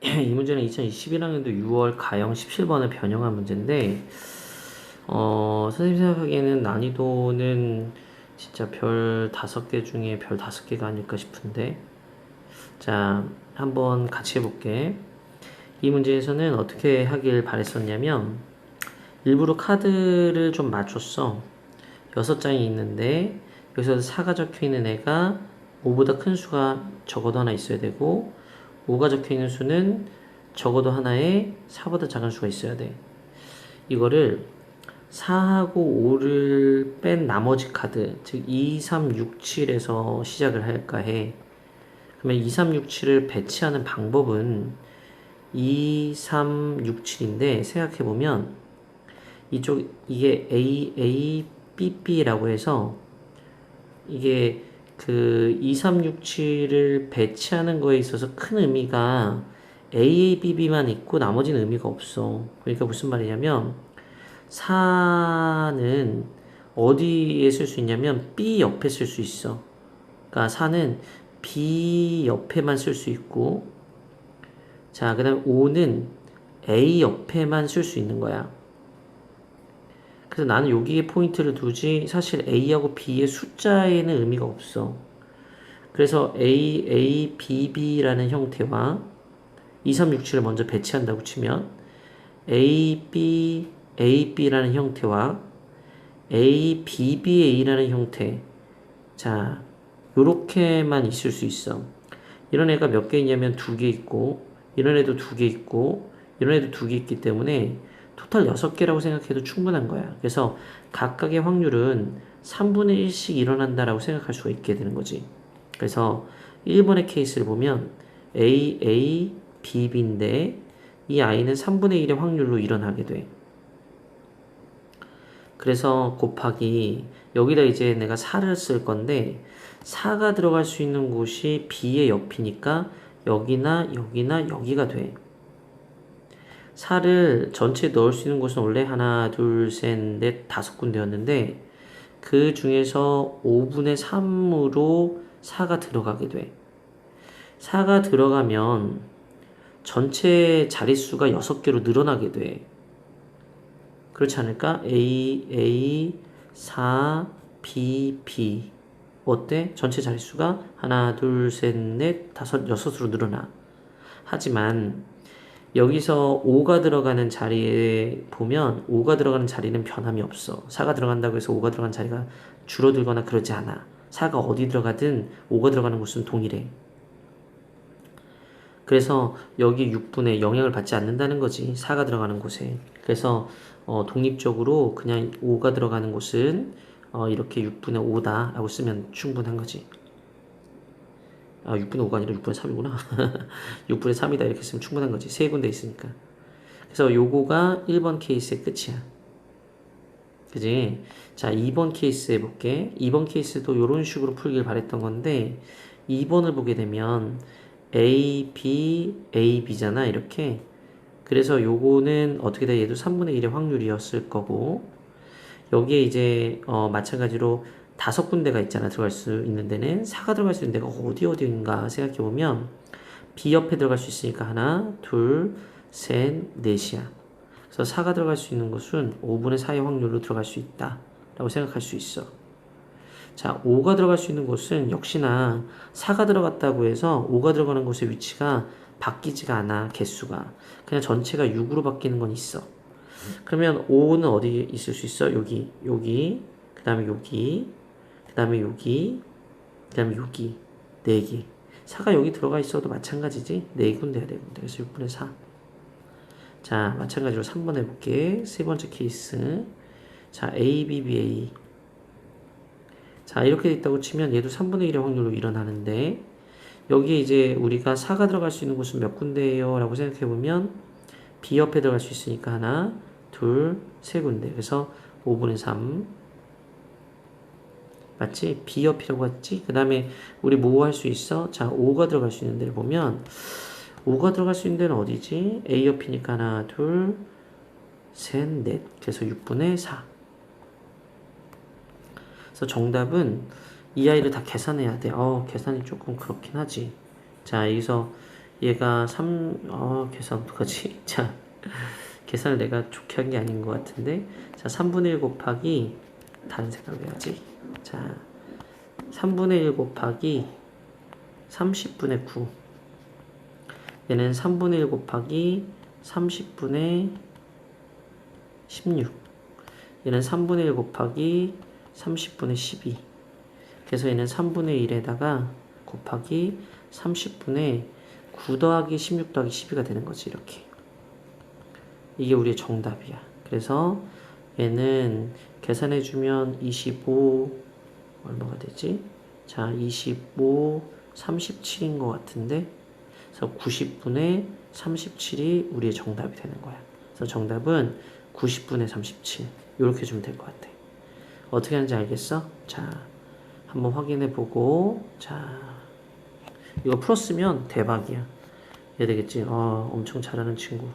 이 문제는 2021학년도 6월 가형 17번을 변형한 문제인데, 어, 선생님 생각하기에는 난이도는 진짜 별 다섯 개 중에 별 다섯 개가 아닐까 싶은데, 자, 한번 같이 해볼게. 이 문제에서는 어떻게 하길 바랬었냐면, 일부러 카드를 좀 맞췄어. 여섯 장이 있는데, 여기서 4가 적혀 있는 애가 5보다 큰 수가 적어도 하나 있어야 되고, 5가 적혀 있는 수는 적어도 하나에 4보다 작은 수가 있어야 돼. 이거를 4하고 5를 뺀 나머지 카드, 즉 2, 3, 6, 7에서 시작을 할까 해. 그러면 2, 3, 6, 7을 배치하는 방법은 2, 3, 6, 7인데 생각해보면 이쪽 이게 A, A, B, B라고 해서 이게 그 2367을 배치하는 거에 있어서 큰 의미가 AABB만 있고 나머지는 의미가 없어. 그러니까 무슨 말이냐면 4는 어디에 쓸 수 있냐면 B 옆에 쓸 수 있어. 그러니까 4는 B 옆에만 쓸 수 있고 자, 그다음에 5는 A 옆에만 쓸 수 있는 거야. 그래서 나는 여기에 포인트를 두지 사실 A하고 B의 숫자에는 의미가 없어. 그래서 A, A, B, B라는 형태와 2, 3, 6, 7을 먼저 배치한다고 치면 A, B, A, B라는 형태와 A, B, B, A라는 형태. 자, 요렇게만 있을 수 있어. 이런 애가 몇 개 있냐면 두 개 있고, 이런 애도 두 개 있고, 이런 애도 두 개 있기 때문에 토탈 6개라고 생각해도 충분한 거야. 그래서 각각의 확률은 3분의 1씩 일어난다라고 생각할 수가 있게 되는 거지. 그래서 1번의 케이스를 보면 A, A, B, B인데 이 I는 3분의 1의 확률로 일어나게 돼. 그래서 곱하기 여기다 이제 내가 4를 쓸 건데 4가 들어갈 수 있는 곳이 B의 옆이니까 여기나 여기나 여기가 돼. 4를 전체에 넣을 수 있는 곳은 원래 하나, 둘, 셋, 넷, 다섯 군데였는데 그 중에서 5분의 3으로 4가 들어가게 돼. 4가 들어가면 전체 자릿수가 6개로 늘어나게 돼. 그렇지 않을까? A, A, 4, B, B. 어때? 전체 자릿수가 하나, 둘, 셋, 넷, 다섯, 여섯으로 늘어나. 하지만 여기서 5가 들어가는 자리에 보면 5가 들어가는 자리는 변함이 없어. 4가 들어간다고 해서 5가 들어간 자리가 줄어들거나 그러지 않아. 4가 어디 들어가든 5가 들어가는 곳은 동일해. 그래서 여기 6분의 영향을 받지 않는다는 거지. 4가 들어가는 곳에. 그래서 어, 독립적으로 그냥 5가 들어가는 곳은 어, 이렇게 6분의 5다라고 쓰면 충분한 거지. 아, 6분의 5가 아니라 6분의 3이구나. 6분의 3이다 이렇게 쓰면 충분한 거지. 세 군데 있으니까. 그래서 요거가 1번 케이스의 끝이야. 그지? 자, 2번 케이스 해볼게. 2번 케이스도 이런 식으로 풀길 바랬던 건데 2번을 보게 되면 A, B, A, B잖아. 이렇게. 그래서 요거는 어떻게 돼? 얘도 3분의 1의 확률이었을 거고 여기에 이제 어, 마찬가지로 다섯 군데가 있잖아 들어갈 수 있는 데는. 4가 들어갈 수 있는 데가 어디 어디인가 생각해 보면 B 옆에 들어갈 수 있으니까 하나 둘셋 넷이야. 그래서 4가 들어갈 수 있는 곳은 5분의 4의 확률로 들어갈 수 있다 라고 생각할 수 있어. 자 5가 들어갈 수 있는 곳은 역시나 4가 들어갔다고 해서 5가 들어가는 곳의 위치가 바뀌지가 않아 개수가. 그냥 전체가 6으로 바뀌는 건 있어. 그러면 5는 어디 있을 수 있어? 여기 여기 그 다음에 여기. 그 다음에 여기 그 다음에 여기 4개 4가 여기 들어가 있어도 마찬가지지 4군데야 4군데 그래서 6분의 4 자, 마찬가지로 3번 해볼게. 세 번째 케이스. 자, A, B, B, A. 자, 이렇게 있다고 치면 얘도 3분의 1의 확률로 일어나는데, 여기에 이제 우리가 4가 들어갈 수 있는 곳은 몇 군데예요? 라고 생각해보면, B 옆에 들어갈 수 있으니까 하나, 둘, 세 군데. 그래서 5분의 3. 맞지? 옆이라고 했지? 그 다음에 우리 뭐 할 수 있어? 자, 5가 들어갈 수 있는 데를 보면, 5가 들어갈 수 있는 데는 어디지? A 옆이니까 하나, 둘, 셋, 넷. 그래서 6분의 4. 그래서 정답은 이 아이를 다 계산해야 돼. 어, 계산이 조금 그렇긴 하지. 자, 여기서 얘가 3, 어, 계산 어떡하지? 자, 계산을 내가 좋게 한 게 아닌 것 같은데. 자, 3분의 1 곱하기, 다른 색깔로 해야지. 자, 3분의 1 곱하기 30분의 9. 얘는 3분의 1 곱하기 30분의 16. 얘는 3분의 1 곱하기 30분의 12. 그래서 얘는 3분의 1에다가 곱하기 30분의 9 더하기 16 더하기 12가 되는 거지, 이렇게. 이게 우리의 정답이야. 그래서 얘는 계산해주면 25, 얼마가 되지? 자, 25, 37인 것 같은데? 그래서 90분의 37이 우리의 정답이 되는 거야. 그래서 정답은 90분의 37. 이렇게 주면 될 것 같아. 어떻게 하는지 알겠어? 자, 한번 확인해 보고, 자, 이거 풀었으면 대박이야. 얘 되겠지? 어, 엄청 잘하는 친구.